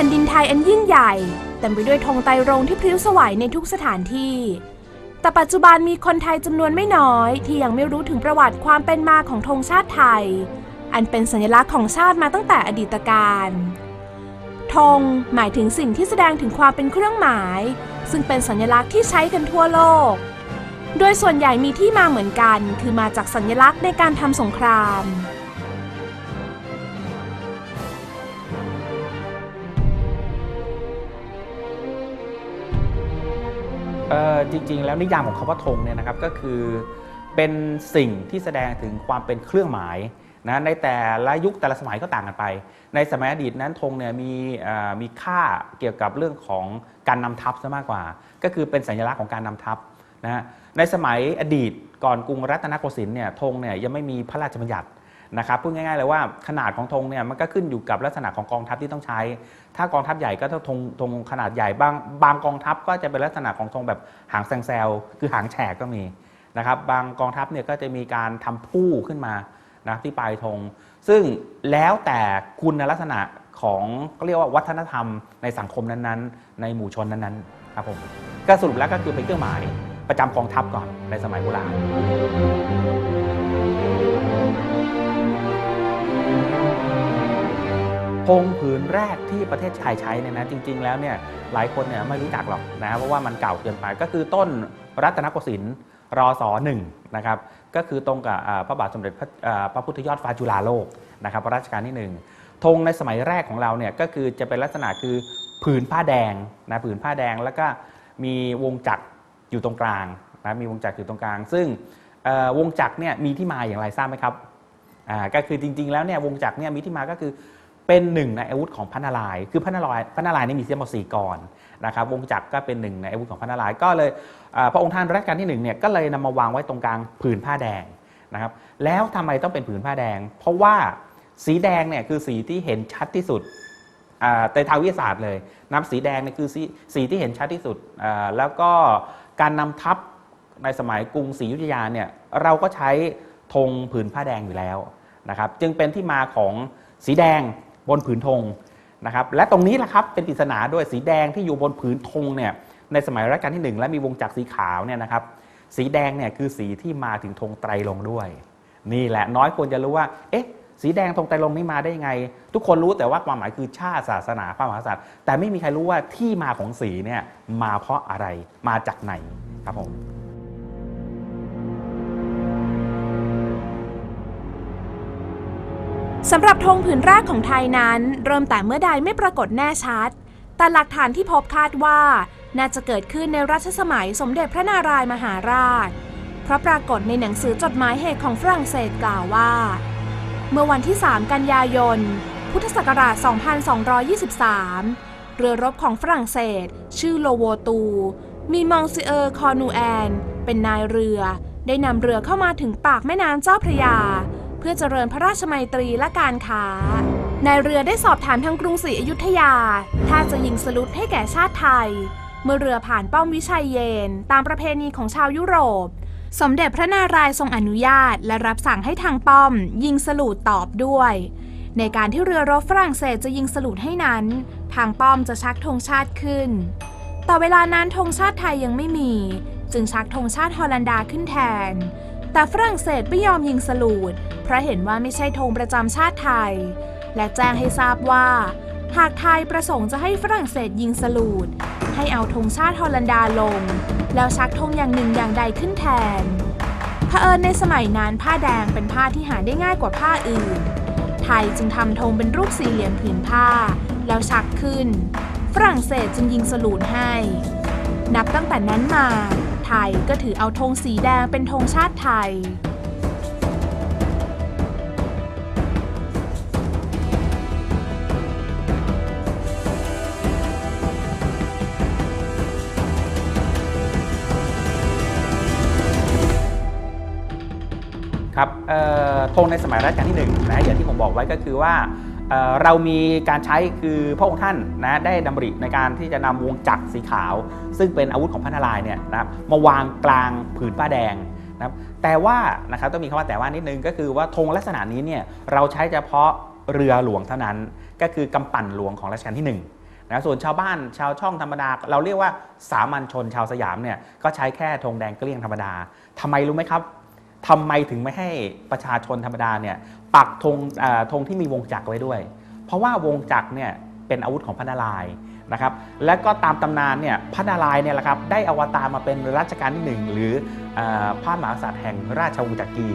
แผ่นดินไทยอันยิ่งใหญ่เต็มไปด้วยธงไตรรงที่พลิ้วสวายในทุกสถานที่ แต่ปัจจุบันมีคนไทยจำนวนไม่น้อยที่ยังไม่รู้ถึงประวัติความเป็นมาของธงชาติไทย อันเป็นสัญลักษณ์ของชาติมาตั้งแต่อดีตการธงหมายถึงสิ่งที่แสดงถึงความเป็นเครื่องหมาย ซึ่งเป็นสัญลักษณ์ที่ใช้กันทั่วโลก โดยส่วนใหญ่มีที่มาเหมือนกัน คือมาจากสัญลักษณ์ในการทำสงคราม จริง ๆ แล้วนิยามของคำว่าธงเนี่ยนะครับก็คือเป็นสิ่งที่แสดงถึงความเป็นเครื่องหมายนะในแต่ละยุคแต่ละสมัยก็ต่างกันไป ในสมัยอดีตนั้นธงเนี่ยมีมีค่าเกี่ยวกับเรื่องของการนำทัพซะมากกว่า ก็คือเป็นสัญลักษณ์ของการนำทัพนะในสมัยอดีตก่อนกรุงรัตนโกสินทร์เนี่ยธงเนี่ยยังไม่มีพระราชบัญญัติ นะครับพูดง่ายๆเลยว่าขนาดของธงเนี่ยมันก็ขึ้นอยู่กับลักษณะของกองทัพที่ต้องใช้ ถ้ากองทัพใหญ่ก็ต้องธงธงขนาดใหญ่บางบางกองทัพก็จะเป็นลักษณะของธงแบบหางแซงแซวคือหางแฉกก็มีนะครับบางกองทัพเนี่ยก็จะมีการทำผู้ขึ้นมานะที่ปลายธงซึ่งแล้วแต่คุณลักษณะของก็เรียกว่าวัฒนธรรมในสังคมนั้นๆ ในหมู่ชนนั้นๆครับผมก็สรุปแล้วก็คือเป็นเครื่องหมายประจำกองทัพก่อนในสมัยโบราณ ธงผืนแรกที่ประเทศไทยใช้เนี่ยนะจริง ๆ แล้วเนี่ยหลายคนเนี่ยไม่รู้จักหรอกนะเพราะว่ามันเก่าเกินไปก็คือต้นรัตนโกสินทร์รอสอหนึ่งนะครับก็คือตรงกับพระบาทสมเด็จพระพระพุทธยอดฟ้าจุฬาโลกนะครับรัชกาลที่หนึ่งธงในสมัยแรกของเราเนี่ยก็คือจะเป็นลักษณะคือผืนผ้าแดงนะผืนผ้าแดงแล้วก็มีวงจักรอยู่ตรงกลางนะมีวงจักรอยู่ตรงกลาง ซึ่งวงจักรเนี่ยมีที่มาอย่างไรทราบไหมครับอ่าก็คือจริง ๆ แล้วเนี่ยวงจักรเนี่ยมีที่มาก็คือ เป็นหนึ่งในอาวุธของพระนารายณ์คือพระนารายณ์พระนารายณ์นี่มีทั้งหมสี่กรนะครับวงจักรก็เป็นหนึ่งในอาวุธของพระนารายณ์ก็เลยอ่าพระองค์ท่านรัชกาลที่หนึ่งเนี่ยก็เลยนำมาวางไว้ตรงกลางผืนผ้าแดงนะครับแล้วทำไมต้องเป็นผืนผ้าแดง เพราะว่าสีแดงเนี่ยคือสีที่เห็นชัดที่สุด อ่าในทางวิทยาศาสตร์เลยน้ำสีแดงเนี่ยคือสีสีที่เห็นชัดที่สุดอ่าแล้วก็การนำทัพในสมัยกรุงศรีอยุธยาเนี่ยเราก็ใช้ธงผืนผ้าแดงอยู่แล้วนะครับ จึงเป็นที่มาของสีแดง บนผืนธงนะครับและตรงนี้แหละครับเป็นปริศนาด้วยสีแดงที่อยู่บนผืนธงเนี่ยในสมัยรัชกาลที่หนึ่งและมีวงจักรสีขาวเนี่ยนะครับสีแดงเนี่ยคือสีที่มาถึงธงไตรลงด้วย นี่แหละน้อยคนจะรู้ว่าเอ๊ะสีแดงธงไตรลงนี่มาได้ยังไง ทุกคนรู้แต่ว่าความหมายคือชาติศาสนาพระมหากษัตริย์แต่ไม่มีใครรู้ว่าที่มาของสีเนี่ยมาเพราะอะไรมาจากไหนครับผม สำหรับธงผืนแรกของไทยนั้น เริ่มแต่เมื่อใดไม่ปรากฏแน่ชัด แต่หลักฐานที่พบคาดว่า น่าจะเกิดขึ้นในรัชสมัยสมเด็จพระนารายมหาราช เพราะปรากฏในหนังสือจดหมายเหตุของฝรั่งเศสกล่าวว่า เมื่อวันที่ 3 กันยายน พุทธศักราช 2223 เรือรบของฝรั่งเศส ชื่อโลโวตู มีมองซิเออร์คอนูแอน เป็นนายเรือ ได้นำเรือเข้ามาถึงปากแม่น้ำเจ้าพระยา เพื่อเจริญพระราชมัยตรีและการค้านายเรือได้สอบถามทางกรุงศรีอยุธยา ถ้าจะยิงสลุดให้แก่ชาติไทย เมื่อเรือผ่านป้อมวิชัยเยน ตามประเพณีของชาวยุโรป สมเด็จพระนารายณ์ทรงอนุญาต และรับสั่งให้ทางป้อม ยิงสลูดตอบด้วย ในการที่เรือรบฝรั่งเศสจะยิงสลูดให้นั้น ทางป้อมจะชักธงชาติขึ้น แต่เวลานั้นธงชาติไทยยังไม่มี จึงชักธงชาติฮอลันดาขึ้นแทน แต่ฝรั่งเศสไม่ยอมยิงสลูด เพราะเห็นว่าไม่ใช่ธงประจำชาติไทย และแจ้งให้ทราบว่า หากไทยประสงค์จะให้ฝรั่งเศสยิงสลูด ให้เอาธงชาติฮอลันดาลง แล้วชักธงอย่างหนึ่งอย่างใดขึ้นแทนเผอิญในสมัยนั้นผ้าแดงเป็นผ้าที่หาได้ง่ายกว่าผ้าอื่น ไทยจึงทำธงเป็นรูปสี่เหลี่ยมผืนผ้า แล้วชักขึ้น ฝรั่งเศสจึงยิงสลูดให้ นับตั้งแต่นั้นมา ไทยก็ถือเอาธงสีแดงเป็นธงชาติไทย ครับเอ่อธงในสมัยรัชกาลที่หนึ่งนะอย่างที่ผมบอกไว้ก็คือว่า เรามีการใช้คือพระองค์ท่านนะได้ดำริในการที่จะนำวงจักรสีขาว ซึ่งเป็นอาวุธของพระนารายณ์เนี่ยนะครับมาวางกลางผืนผ้าแดงนะครับแต่ว่านะครับต้องมีคำว่าแต่ว่านิดนึงก็คือว่าธงลักษณะนี้เนี่ยเราใช้เฉพาะเรือหลวงเท่านั้น ก็คือกำปั่นหลวงของรัชกาลที่1นะส่วนชาวบ้านชาวช่องธรรมดา เราเรียกว่าสามัญชนชาวสยามเนี่ยก็ใช้แค่ธงแดงเกลี้ยงธรรมดาทำไมรู้ไหมครับ ทำไมถึงไม่ให้ประชาชนธรรมดาเนี่ยปักธงธงที่มีวงจักรไว้ด้วย เพราะว่าวงจักรเนี่ยเป็นอาวุธของพระนารายณ์นะครับและก็ตามตำนานเนี่ยพระนารายณ์เนี่ยแหละครับได้อวตารมาเป็นรัชกาลที่หนึ่งหรืออพระมหากษัตริย์แห่งราชวงศ์จักรี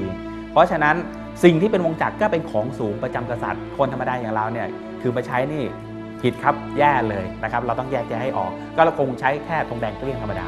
เพราะฉะนั้นสิ่งที่เป็นวงจักรก็เป็นของสูงประจำกษัตริย์ คนธรรมดาอย่างเราเนี่ยคือมาใช้นี่ผิดครับแย่เลยนะครับเราต้องแยกแยะให้ออก ก็เราคงใช้แค่ธงแดงเกลี้ยงธรรมดา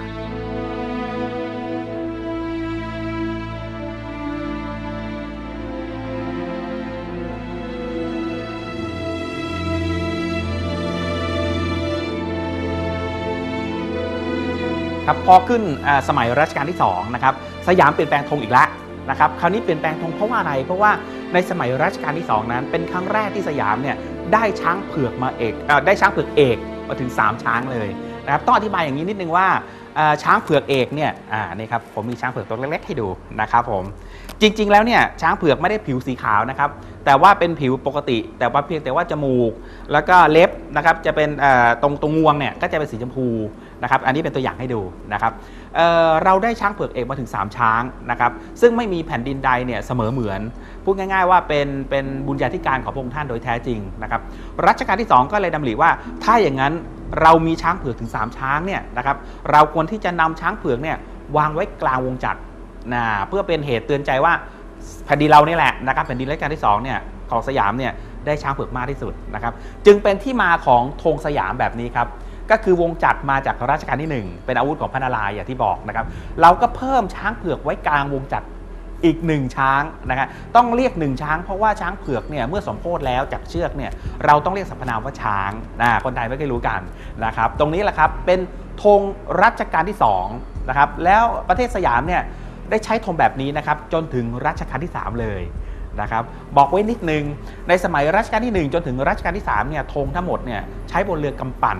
ครับพอขึ้นสมัยรัชกาลที่2นะครับสยามเปลี่ยนแปลงธงอีกแล้วนะครับคราวนี้เปลี่ยนแปลงธงเพราะว่าอะไร เพราะว่าในสมัยรัชกาลที่ 2 นั้น เป็นครั้งแรกที่สยามเนี่ยได้ช้างเผือกมาเอกเอได้ช้างเผือกเอกมาถึง 3 ช้างเลยนะครับต้องอธิบายอย่างนี้นิดนึงว่าช้างเผือกเอกเนี่ยอ่านี่ครับผมมีช้างเผือกตัวเล็กๆให้ดูนะครับผมจริง ๆ แล้วเนี่ยช้างเผือกไม่ได้ผิวสีขาวนะครับแต่ว่าเป็นผิวปกติ แต่ว่าเพียงแต่ว่าจมูก แล้วก็เล็บนะครับจะเป็นตรงตรงงวงเนี่ยก็จะเป็นสีชมพู นะครับอันนี้เป็นตัวอย่างให้ดูนะครับเเราได้ช้างเผือกเอกมาถึง 3 ช้างนะครับซึ่งไม่มีแผ่นดินใดเนี่ยเสมอเหมือน พูดง่าย ๆ ว่าเป็นเป็นบุญญาธิการของพระองค์ท่านโดยแท้จริงนะครับรัชกาลที่ 2 ก็เลยดำริว่าถ้าอย่างนั้นเรามีช้างเผือกถึง 3 ช้างเนี่ยนะครับเราควรที่จะนำช้างเผือกเนี่ยวางไว้กลางวงจักรนะเพื่อเป็นเหตุเตือนใจว่าแผ่นดินเรานี่แหละนะครับแผ่นดินรัชกาลที่2เนี่ยของสยามเนี่ยได้ช้างเผือกมากที่สุดนะครับจึงเป็นที่มาของธงสยามแบบนี้ครับ ก็คือวงจักรมาจากรัชกาลที่ 1 เป็นอาวุธของพระนารายณ์อย่างที่บอกนะครับ เราก็เพิ่มช้างเผือกไว้กลางวงจักรอีกหนึ่งช้างนะครับต้องเรียกหนึ่งช้างเพราะว่าช้างเผือกเนี่ยเมื่อสมโพธแล้วจากเชือกเนี่ยเราต้องเรียกสรรพนามว่าช้างนะคนไทยไม่เคยรู้กันนะครับตรงนี้แหละครับเป็นธงรัชกาลที่2นะครับแล้วประเทศสยามเนี่ยได้ใช้ธงแบบนี้นะครับจนถึงรัชกาลที่ 3 เลยนะครับบอกไว้นิดนึงในสมัยรัชกาลที่ 1 จนถึงรัชกาลที่3เนี่ยธงทั้งหมดเนี่ยใช้บนเรือกำปั่น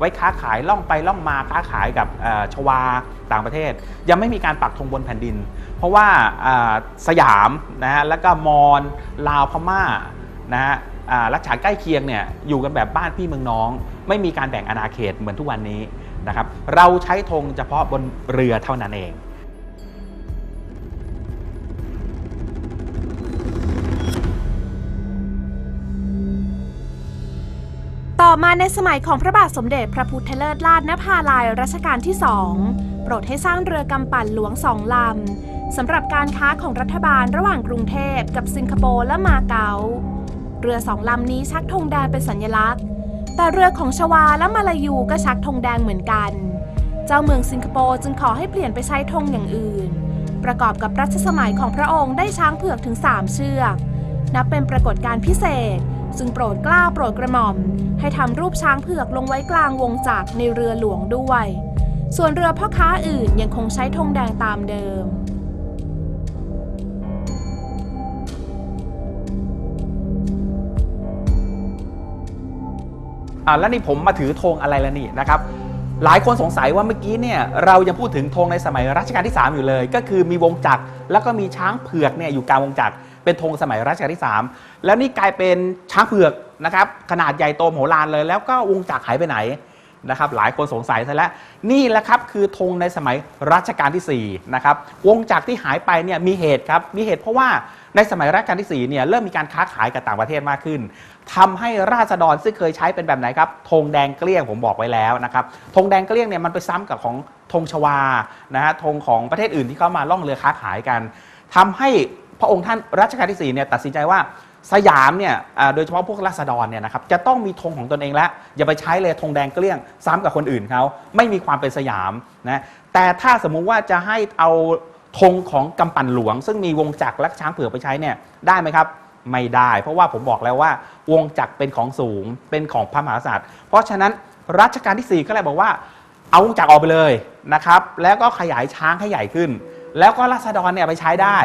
ไว้ค้าขายล่องไปล่องมาค้าขายกับชวาต่างประเทศ ยังไม่มีการปักธงบนแผ่นดิน เพราะว่าสยามนะฮะแล้วก็มอญลาวพม่านะฮะรัชฉานใกล้เคียงเนี่ยอยู่กันแบบบ้านพี่เมืองน้อง ไม่มีการแบ่งอาณาเขตเหมือนทุกวันนี้นะครับเราใช้ธงเฉพาะบนเรือเท่านั้นเอง ต่อมาในสมัยของพระบาทสมเด็จพระพุทธเลิศลาดนภาลัยรัชกาลที่สองโปรดให้สร้างเรือกำปั่นหลวงสองลำสำหรับการค้าของรัฐบาลระหว่างกรุงเทพกับสิงคโปร์และมาเก๊าเรือสองลำนี้ชักธงแดงเป็นสัญลักษณ์ แต่เรือของชวาและมาลายูก็ชักธงแดงเหมือนกัน เจ้าเมืองสิงคโปร์จึงขอให้เปลี่ยนไปใช้ธงอย่างอื่น ประกอบกับรัชสมัยของพระองค์ได้ช้างเผือกถึง 3 เชือก นับเป็นปรากฏการณ์พิเศษ ซึ่งโปรดกล้าโปรดกระหม่อม ให้ทำรูปช้างเผือกลงไว้กลางวงจักรในเรือหลวงด้วย ส่วนเรือพ่อค้าอื่นยังคงใช้ธงแดงตามเดิมอ่าแล้วนี่ผมมาถือธงอะไรแล้วนี่นะครับหลายคนสงสัยว่าเมื่อกี้เนี่ยเรายังพูดถึงธงในสมัยรัชกาลที่ 3 อยู่เลย ก็คือมีวงจักรแล้วก็มีช้างเผือกเนี่ยอยู่กลางวงจักร เป็นธงสมัยรัชกาลที่ 3 แล้วนี่กลายเป็นช้างเผือกนะครับขนาดใหญ่โตมโหฬารเลย แล้วก็วงจักรหายไปไหนนะครับหลายคนสงสัยซะแล้วนี่แหละครับคือธงในสมัยรัชกาลที่4นะครับวงจักรที่หายไปเนี่ยมีเหตุครับมีเหตุเพราะว่าในสมัยรัชกาลที่4เนี่ยเริ่มมีการค้าขายกับต่างประเทศมากขึ้นทำให้ราษฎรซึ่งเคยใช้เป็นแบบไหนครับธงแดงเกลี้ยงผมบอกไว้แล้วนะครับธงแดงเกลี้ยงเนี่ยมันไปซ้ำกับของธงชวานะฮะธงของประเทศอื่นที่เข้ามาล่องเรือค้าขายกันทำให้ พระองค์ท่านรัชกาลที่4เนี่ยตัดสินใจว่าสยามเนี่ยโดยเฉพาะพวกราษฎรเนี่ยนะครับจะต้องมีธงของตนเองแล้ว อย่าไปใช้เลยธงแดงเกลี้ยงซ้ำกับคนอื่นเขาไม่มีความเป็นสยามนะแต่ถ้าสมมุติว่าจะให้เอาธงของกำปั่นหลวง ซึ่งมีวงจักรและช้างเผือกไปใช้เนี่ยได้ไหมครับไม่ได้ เพราะว่าผมบอกแล้วว่าวงจักรเป็นของสูงเป็นของพระมหากษัตริย์ เพราะฉะนั้นรัชกาลที่ 4 ก็เลยบอกว่าเอาวงจักรออกไปเลยนะครับแล้วก็ขยายช้างให้ใหญ่ขึ้น แล้วก็ราษฎรเนี่ยไปใช้ได้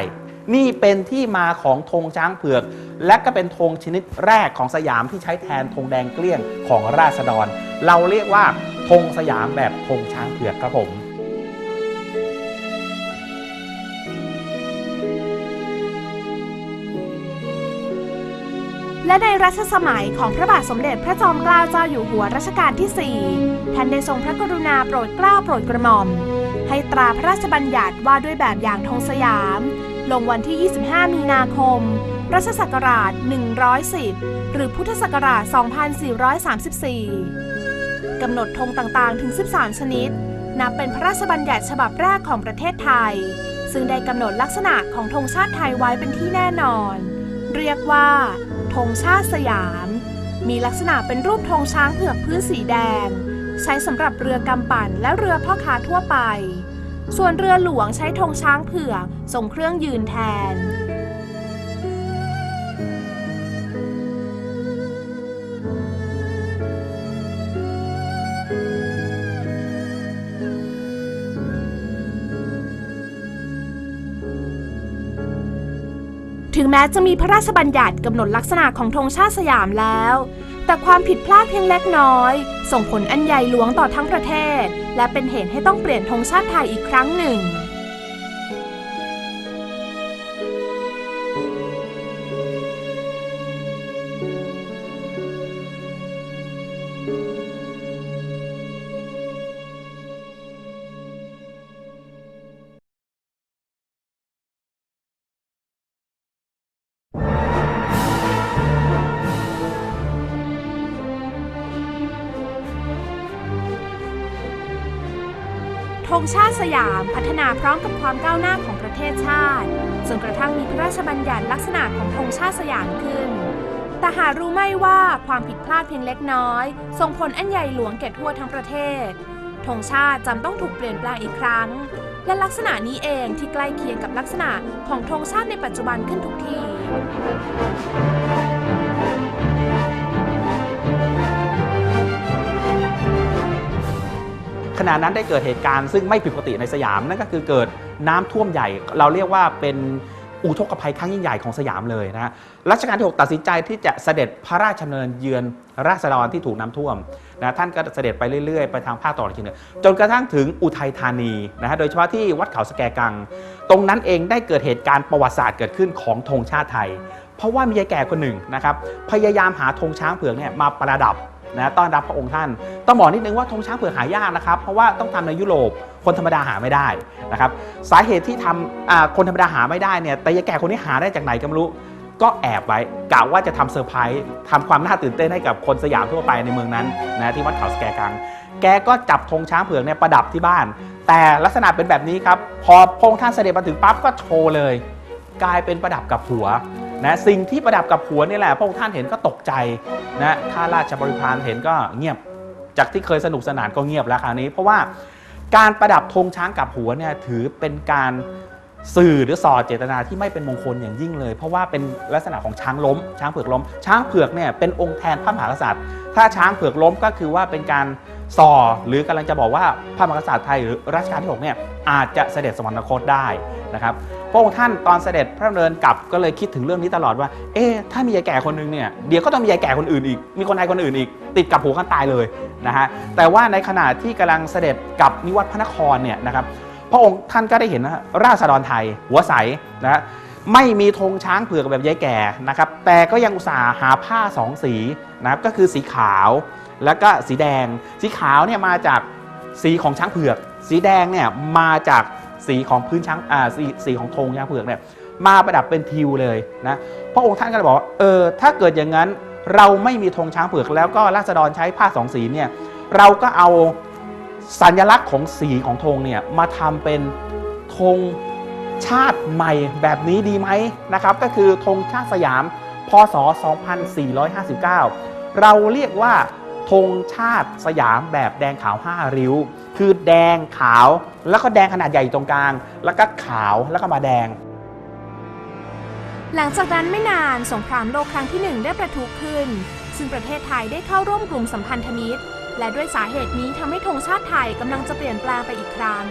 นี่เป็นที่มาของธงช้างเผือก และก็เป็นธงชนิดแรกของสยามที่ใช้แทนธงแดงเกลี้ยงของราษฎร เราเรียกว่าธงสยามแบบธงช้างเผือกครับผมและในรัชสมัยของพระบาทสมเด็จพระจอมเกล้าเจ้าอยู่หัวรัชกาลที่ 4 ท่านได้ทรงพระกรุณาโปรดเกล้าโปรดกระหม่อม ให้ตราพระราชบัญญัติว่าด้วยแบบอย่างธงสยาม ลงวันที่ 25 มีนาคม รัชศักราช 110 หรือพุทธศักราช 2434 กำหนดธงต่างๆ ถึง 13 ชนิด นับเป็นพระราชบัญญัติฉบับแรกของประเทศไทย ซึ่งได้กำหนดลักษณะของธงชาติไทยไว้เป็นที่แน่นอน เรียกว่าธงชาติสยาม มีลักษณะเป็นรูปธงช้างเผือกพื้นสีแดง ใช้สำหรับเรือกำปั่นและเรือพ่อค้าทั่วไป ส่วนเรือหลวงใช้ธงช้างเผือกทรงเครื่องยืนแทน ถึงแม้จะมีพระราชบัญญัติกำหนดลักษณะของธงชาติสยามแล้ว แต่ความผิดพลาดเพียงเล็กน้อย ส่งผลอันใหญ่หลวงต่อทั้งประเทศ และเป็นเหตุให้ต้องเปลี่ยนธงชาติไทยอีกครั้งหนึ่ง ธงชาติสยามพัฒนาพร้อมกับความก้าวหน้าของประเทศชาติจนกระทั่งมีพระราชบัญญัติลักษณะของธงชาติสยามขึ้น แต่หารู้ไม่ว่าความผิดพลาดเพียงเล็กน้อยส่งผลอันใหญ่หลวงแก่ทั่วทั้งประเทศธงชาติจำต้องถูกเปลี่ยนแปลงอีกครั้ง และลักษณะนี้เองที่ใกล้เคียงกับลักษณะของธงชาติในปัจจุบันขึ้นทุกที ขณะนั้นได้เกิดเหตุการณ์ซึ่งไม่ผิดปกติในสยามนั่นก็คือเกิดน้ำท่วมใหญ่ เราเรียกว่าเป็นอุทกภัยครั้งยิ่งใหญ่ของสยามเลยนะฮะรัชกาลที่6ตัดสินใจที่จะเสด็จพระราชดำเนินเยือนราษฎรที่ถูกน้ำท่วมนะท่านก็เสด็จไปเรื่อยๆ ไปทางภาคตะวันออกเฉียงเหนือจนกระทั่งถึงอุทัยธานีนะฮะโดยเฉพาะที่วัดเขาสแกกัง ตรงนั้นเองได้เกิดเหตุการณ์ประวัติศาสตร์เกิดขึ้นของธงชาติไทย เพราะว่ามียายแก่คนหนึ่งนะครับพยายามหาธงช้างเผือกเนี่ยมาประดับ นะต้อนรับพระองค์ท่าน ต้องบอกนิดนึงว่าธงช้างเผือกหายากนะครับ เพราะว่าต้องทำในยุโรปคนธรรมดาหาไม่ได้นะครับสาเหตุที่ทำคนธรรมดาหาไม่ได้เนี่ยแต่ยายแก่คนนี้หาได้จากไหนก็ไม่รู้ก็แอบไว้กะว่าจะทำเซอร์ไพรส์ทำความน่าตื่นเต้นให้กับคนสยามทั่วไปในเมืองนั้นนะที่วัดเขาสแกกัง แกก็จับธงช้างเผือกเนี่ยประดับที่บ้าน แต่ลักษณะเป็นแบบนี้ครับ พอพระองค์ท่านเสด็จมาถึงปั๊บก็โชว์เลย กลายเป็นประดับกับหัว นะสิ่งที่ประดับกับหัวนี่แหละพระองค์ท่านเห็นก็ตกใจนะข้าราชบริพารเห็นก็เงียบ จากที่เคยสนุกสนานก็เงียบแล้วคราวนี้ เพราะว่าการประดับธงช้างกับหัวเนี่ยถือเป็นการสื่อหรือส่อเจตนาที่ไม่เป็นมงคลอย่างยิ่งเลย เพราะว่าเป็นลักษณะของช้างล้ม ช้างเผือกล้ม ช้างเผือกเนี่ยเป็นองค์แทนพระมหากษัตริย์ ถ้าช้างเผือกล้มก็คือว่าเป็นการส่อหรือกำลังจะบอกว่าพระมหากษัตริย์ไทยหรือรัชกาลที่6เนี่ยอาจจะเสด็จสวรรคตได้นะครับ ระองค์ท่านตอนเสด็จพระดำเนินกลับก็เลยคิดถึงเรื่องนี้ตลอดว่า เอ๊ะถ้ามียายแก่คนหนึงเนี่ยเดี๋ยวก็ต้องมียายแก่คนอื่นอีก มีคนไทยคนอื่นอีก ติดกับหัวกันตายเลยนะฮะแต่ว่าในขณะที่กำลังเสด็จกับนิวัตพระนครเนี่ยนะครับพระองค์ท่านก็ได้เห็นนะราษฎรไทย หัวใสนะฮะไม่มีธงช้างเผือกแบบยายแก่นะครับแต่ก็ยังอุตส่าห์หาผ้าสองสีนะครับก็คือสีขาวแล้วก็สีแดง สีขาวเนี่ยมาจากสีของช้างเผือก สีแดงเนี่ยมาจาก สีของพื้นช้างอ่าสีสีของธงช้างเผือกเนี่ยมาประดับเป็นทิวเลยนะพระองค์ท่านก็เลยบอกว่าเออถ้าเกิดอย่างนั้นเราไม่มีธงช้างเผือกแล้วก็ราษฎรใช้ผ้าสองสีเนี่ยเราก็เอาสัญลักษณ์ของสีของธงเนี่ยมาทำเป็นธงชาติใหม่แบบนี้ดีไหมนะครับก็คือธงชาติสยามพศ 2459 เราเรียกว่า ธงชาติสยามแบบแดงขาว5ริ้ว คือแดงขาวแล้วก็แดงขนาดใหญ่อยู่ตรงกลาง แล้วก็ขาวแล้วก็มาแดง หลังจากนั้นไม่นานสงครามโลกครั้งที่หนึ่งได้ประทุขึ้น ซึ่งประเทศไทยได้เข้าร่วมกลุ่มสัมพันธมิตร และด้วยสาเหตุนี้ทำให้ธงชาติไทยกำลังจะเปลี่ยนแปลงไปอีกครั้ง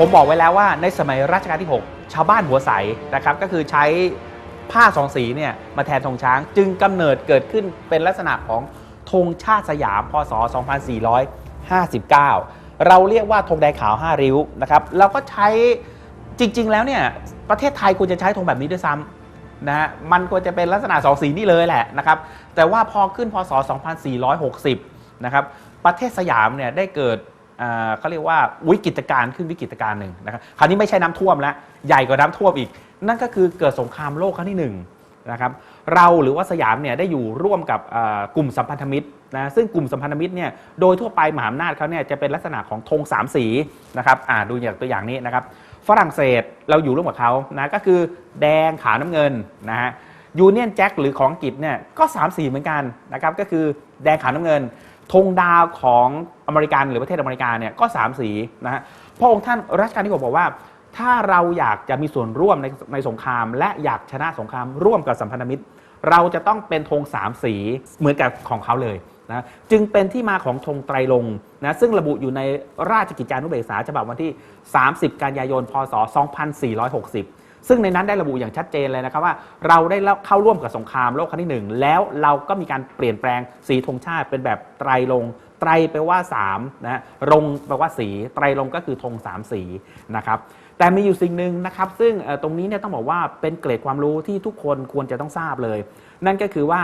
ผมบอกไว้แล้วว่าในสมัยรัชกาลที่ 6 ชาวบ้านหัวใสนะครับก็คือใช้ผ้าสองสีเนี่ยมาแทนธงช้างจึงกำเนิดเกิดขึ้นเป็นลักษณะของธงชาติสยามพศ 2459 เราเรียกว่าธงแดงขาว 5 ริ้วนะครับเราก็ใช้จริง ๆ แล้วเนี่ยประเทศไทยควรจะใช้ธงแบบนี้ด้วยซ้ำนะฮะมันควรจะเป็นลักษณะสองสีนี่เลยแหละนะครับแต่ว่าพอขึ้นพศ 2460 นะครับประเทศสยามเนี่ยได้เกิด เขาเรียกว่าวิกฤตการณ์ขึ้นวิกฤตการณ์หนึ่งนะครับคราวนี้ไม่ใช่น้ำท่วมแล้วใหญ่กว่าน้ำท่วมอีก นั่นก็คือเกิดสงครามโลกครั้งที่หนึ่งนะครับเราหรือว่าสยามเนี่ยได้อยู่ร่วมกับกลุ่มสัมพันธมิตรนะซึ่งกลุ่มสัมพันธมิตรเนี่ยโดยทั่วไปมหาอำนาจเขาเนี่ยจะเป็นลักษณะของธงสามสีนะครับอ่าดูอย่างตัวอย่างนี้นะครับฝรั่งเศสเราอยู่ร่วมกับเขานะก็คือแดงขาวน้ำเงินนะฮะยูเนียนแจ็คหรือของอังกฤษเนี่ยก็สามสีเหมือนกันนะครับก็คือแดงขาวน้ำเงิน ธงดาวของอเมริกันหรือประเทศอเมริกาเนี่ยก็สามสีนะฮะพระองค์ท่านรัชกาลที่6บอกว่า ถ้าเราอยากจะมีส่วนร่วมในในสงคราม และอยากชนะสงครามร่วมกับสัมพันธมิตร เราจะต้องเป็นธงสามสีเหมือนกับของเขาเลยนะจึงเป็นที่มาของธงไตรลงนะซึ่งระบุอยู่ในราชกิจจานุเบกษาฉบับวันที่ 30 กันยายน พศ 2460 ซึ่งในนั้นได้ระบุอย่างชัดเจนเลยนะครับว่า เราได้เข้าร่วมกับสงครามโลกครั้งที่หนึ่งแล้วเราก็มีการเปลี่ยนแปลงสีธงชาติเป็นแบบไตรลงไตรแปลว่า3นะรงแปลว่าสี ไตรลงก็คือธงสามสีนะครับแต่มีอยู่สิ่งหนึ่งนะครับซึ่งตรงนี้เนี่ยต้องบอกว่าเป็นเกร็ดความรู้ที่ทุกคนควรจะต้องทราบเลย นั่นก็คือว่า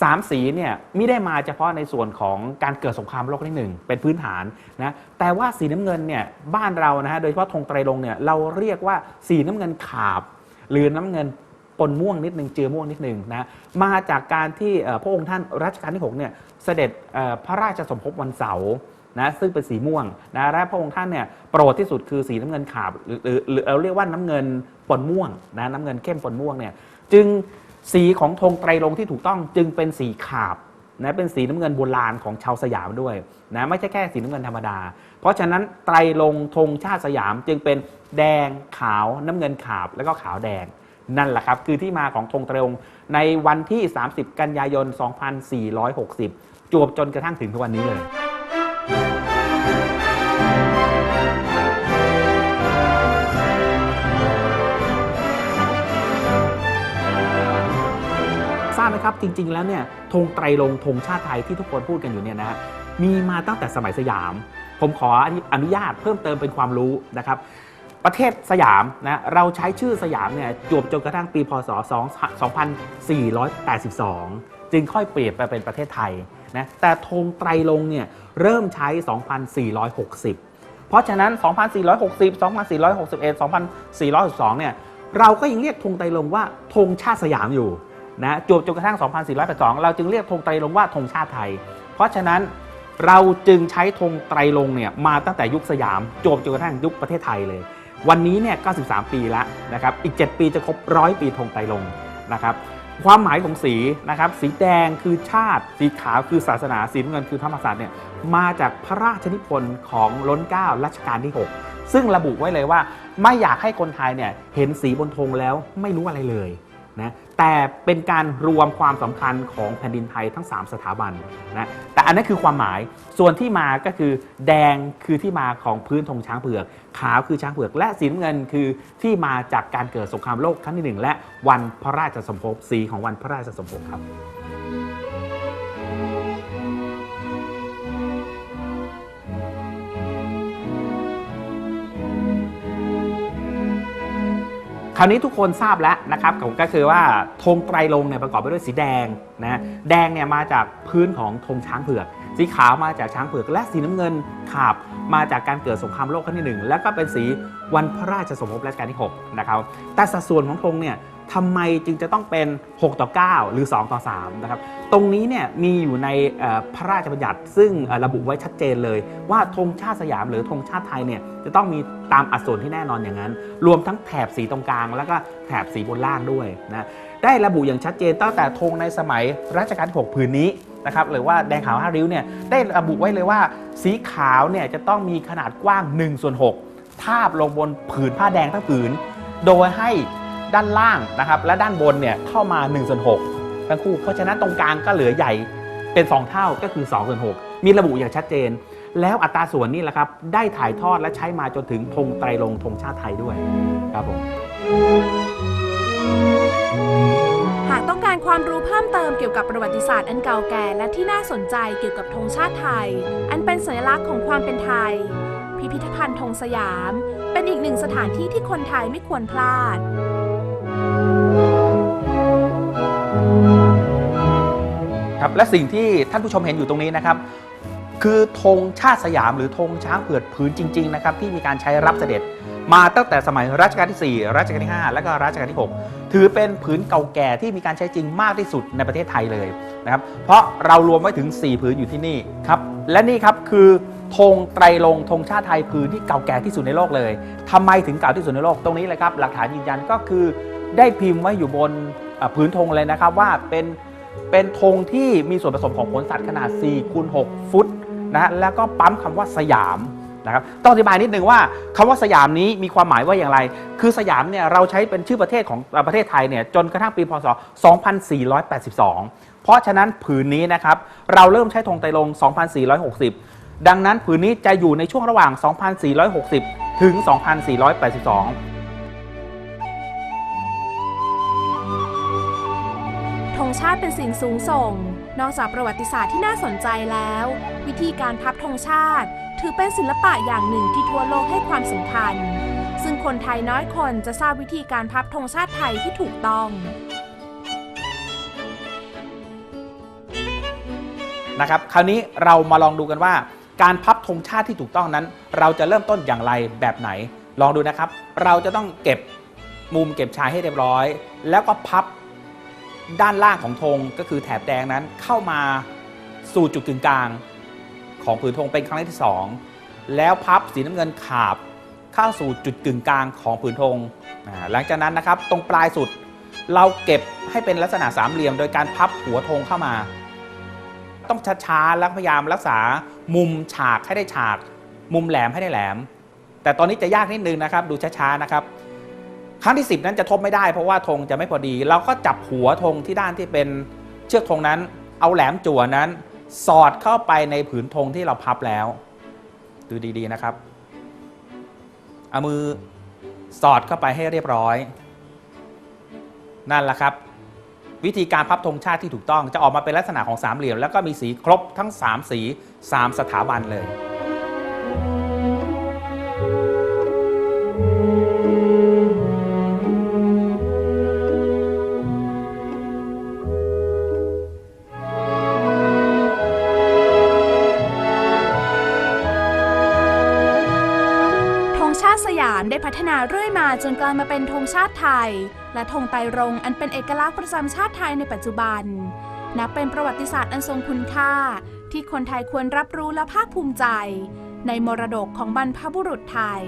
สามสีเนี่ยไม่ได้มาเฉพาะในส่วนของการเกิดสงครามโลกที่หนึ่งเป็นพื้นฐานนะแต่ว่าสีน้ำเงินเนี่ยบ้านเรานะฮะโดยเฉพาะธงไตรลงค์เนี่ยเราเรียกว่าสีน้ำเงินขาบ หรือน้ำเงินปนม่วงนิดหนึ่งเจือม่วงนิดหนึ่งนะมาจากการที่พระองค์ท่านรัชกาลที่6เนี่ยเสด็จพระราชสมภพวันเสาร์นะซึ่งเป็นสีม่วงนะและพระองค์ท่านเนี่ยโปรดที่สุดคือสีน้ำเงินขาบหรือหรือหรือเราเรียกว่าน้ำเงินปนม่วงนะน้ำเงินเข้มปนม่วงเนี่ยจึง สีของธงไตรลงที่ถูกต้องจึงเป็นสีขาบนะเป็นสีน้ำเงินโบราณของชาวสยามด้วยนะไม่ใช่แค่สีน้ำเงินธรรมดา เพราะฉะนั้นไตรลงธงชาติสยามจึงเป็นแดงขาวน้ำเงินขาบแล้วก็ขาวแดงนั่นแหละครับ คือที่มาของธงไตรรงในวันที่ 30 กันยายน 2460 จวบจนกระทั่งถึงทุกวันนี้เลย ครับจริง ๆ แล้วเนี่ยธงไตรรงธงชาติไทยที่ทุกคนพูดกันอยู่เนี่ยนะฮะมีมาตั้งแต่สมัยสยาม ผมขออนุญาตเพิ่มเติมเป็นความรู้นะครับประเทศสยามนะเราใช้ชื่อสยามเนี่ยจวบจนกระทั่งปีพศ 2482 จึงค่อยเปลี่ยนไปเป็นประเทศไทยนะแต่ธงไตรรงเนี่ยเริ่มใช้ 2460 เพราะฉะนั้น 2460 2461 2462 เนี่ยเราก็ยังเรียกธงไตรรงว่าธงชาติสยามอยู่ นะจวบจนกระทั่ง 2482 เราจึงเรียกธงไตรรงว่าธงชาติไทย เพราะฉะนั้นเราจึงใช้ธงไตรรงเนี่ยมาตั้งแต่ยุคสยามจวบจนกระทั่งยุคประเทศไทยเลย วันนี้เนี่ย 93 ปีแล้วนะครับ อีก 7 ปีจะครบร้อยปีธงไตรรงนะครับ ความหมายของสีนะครับ สีแดงคือชาติ สีขาวคือศาสนา สีน้ำเงินคือพระมหากษัตริย์เนี่ย มาจากพระราชนิพนธ์ของล้นเก้ารัชกาลที่ 6 ซึ่งระบุไว้เลยว่า ไม่อยากให้คนไทยเนี่ยเห็นสีบนธงแล้วไม่รู้อะไรเลย นะแต่เป็นการรวมความสำคัญของแผ่นดินไทยทั้ง 3 สถาบันนะแต่อันนั้นคือความหมายส่วนที่มาก็คือแดงคือที่มาของพื้นธงช้างเผือก ขาวคือช้างเผือก และสีน้ำเงินคือที่มาจากการเกิดสงครามโลกครั้งที่หนึ่งและวันพระราชสมภพสีของวันพระราชสมภพครับ คราวนี้ทุกคนทราบแล้วนะครับผมก็คือว่าธงไตรลงค์เนี่ยประกอบไปด้วยสีแดงนะแดงเนี่ยมาจากพื้นของธงช้างเผือก สีขาวมาจากช้างเผือก และสีน้ำเงินขาบมาจากการเกิดสงครามโลกครั้งที่หนึ่งแล้วก็เป็นสีวันพระราชสมภพรัชกาลที่6นะครับแต่สัดส่วนของธงเนี่ย ทำไมจึงจะต้องเป็น 6 ต่อ 9 หรือ 2 ต่อ3นะครับตรงนี้เนี่ยมีอยู่ในพระราชบัญญัติซึ่งระบุไว้ชัดเจนเลย ว่าธงชาติสยามหรือธงชาติไทยเนี่ยจะต้องมีตามอักษรที่แน่นอนอย่างนั้น รวมทั้งแถบสีตรงกลาง แล้วก็แถบสีบนล่างด้วยนะได้ระบุอย่างชัดเจนตั้งแต่ธงในสมัยรัชกาลที่6ผืนนี้นะครับหรือว่าแดงขาวห้าริ้วเนี่ยได้ระบุไว้เลยว่า สีขาวเนี่ยจะต้องมีขนาดกว้าง1ส่วน6ทาบลงบนผืนผ้าแดงทั้งผืน โดยให้ ด้านล่างนะครับและด้านบนเนี่ยเข้ามา1ส่วน6ทั้งคู่ เพราะฉะนั้นตรงกลางก็เหลือใหญ่เป็น 2 เท่าก็คือ2ส่วน6มีระบุอย่างชัดเจน แล้วอัตราส่วนนี่แหละครับได้ถ่ายทอดและใช้มาจนถึงธงไตรรงธงชาติไทยด้วยครับผมหากต้องการความรู้เพิ่มเติมเกี่ยวกับประวัติศาสตร์อันเก่าแก่และที่น่าสนใจเกี่ยวกับธงชาติไทย อันเป็นสัญลักษณ์ของความเป็นไทย พิพิธภัณฑ์ธงสยาม เป็นอีกหนึ่งสถานที่ที่คนไทยไม่ควรพลาด ครับและสิ่งที่ท่านผู้ชมเห็นอยู่ตรงนี้นะครับคือธงชาติสยามหรือธงช้างเผือกผืนจริงๆนะครับที่มีการใช้รับเสด็จมาตั้งแต่สมัยรัชกาลที่ 4 รัชกาลที่ 5 และก็รัชกาลที่ 6 ถือเป็นผืนเก่าแก่ที่มีการใช้จริงมากที่สุดในประเทศไทยเลยนะครับเพราะเรารวมไว้ถึง 4 ผืนอยู่ที่นี่ครับและนี่ครับคือธงไตรรงธงชาติไทยผืนที่เก่าแก่ที่สุดในโลกเลยทำไมถึงเก่าที่สุดในโลกตรงนี้เลยครับหลักฐานยืนยันก็คือได้พิมพ์ไว้อยู่บนผืนธงเลยนะครับว่าเป็น เป็นธงที่มีส่วนผสมของขนสัตว์ขนาด4คูณ6ฟุตนะฮะแล้วก็ปั๊มคำว่าสยามนะครับต้องอธิบายนิดนึงว่าคำว่าสยามนี้มีความหมายว่าอย่างไร คือสยามเนี่ยเราใช้เป็นชื่อประเทศของประเทศไทยเนี่ยจนกระทั่งปีพศ 2482 เพราะฉะนั้นผืนนี้นะครับเราเริ่มใช้ธงไตรรง2460 ดังนั้นผืนนี้จะอยู่ในช่วงระหว่าง 2460 ถึง 2482 ธงชาติเป็นสิ่งสูงส่ง นอกจากประวัติศาสตร์ที่น่าสนใจแล้ว วิธีการพับธงชาติ ถือเป็นศิลปะอย่างหนึ่งที่ทั่วโลกให้ความสำคัญ ซึ่งคนไทยน้อยคนจะทราบวิธีการพับธงชาติไทยที่ถูกต้องนะครับคราวนี้เรามาลองดูกันว่า การพับธงชาติที่ถูกต้องนั้น เราจะเริ่มต้นอย่างไรแบบไหน ลองดูนะครับ เราจะต้องเก็บมุมเก็บชายให้เรียบร้อย แล้วก็พับ ด้านล่างของธงก็คือแถบแดงนั้นเข้ามาสู่จุดกึ่งกลางของผืนธงเป็นครั้งที่สองแล้วพับสีน้ำเงินขาบเข้าสู่จุดกึ่งกลางของผืนธงหลังจากนั้นนะครับตรงปลายสุดเราเก็บให้เป็นลักษณะสามเหลี่ยม โดยการพับหัวธงเข้ามา ต้องช้าๆแล้วพยายามรักษามุมฉากให้ได้ฉาก มุมแหลมให้ได้แหลม แต่ตอนนี้จะยากนิดนึงนะครับ ดูช้าๆนะครับ ครั้งที่ 10 นั้นจะทบไม่ได้เพราะว่าธงจะไม่พอดี เราก็จับหัวธงที่ด้านที่เป็นเชือกธงนั้น เอาแหลมจั่วนั้น สอดเข้าไปในผืนธงที่เราพับแล้ว ดูดีๆนะครับ เอามือสอดเข้าไปให้เรียบร้อย นั่นแหละครับ วิธีการพับธงชาติที่ถูกต้องจะออกมาเป็นลักษณะของสามเหลี่ยม แล้วก็มีสีครบทั้ง 3 สี 3 สถาบันเลยานได้พัฒนาเรื่อยมาจนกลายมาเป็นธงชาติไทย และธงไตรรงอันเป็นเอกลักษณ์ประจำชาติไทยในปัจจุบัน นับเป็นประวัติศาสตร์อันทรงคุณค่า ที่คนไทยควรรับรู้และภาคภูมิใจ ในมรดกของบรรพบุรุษไทย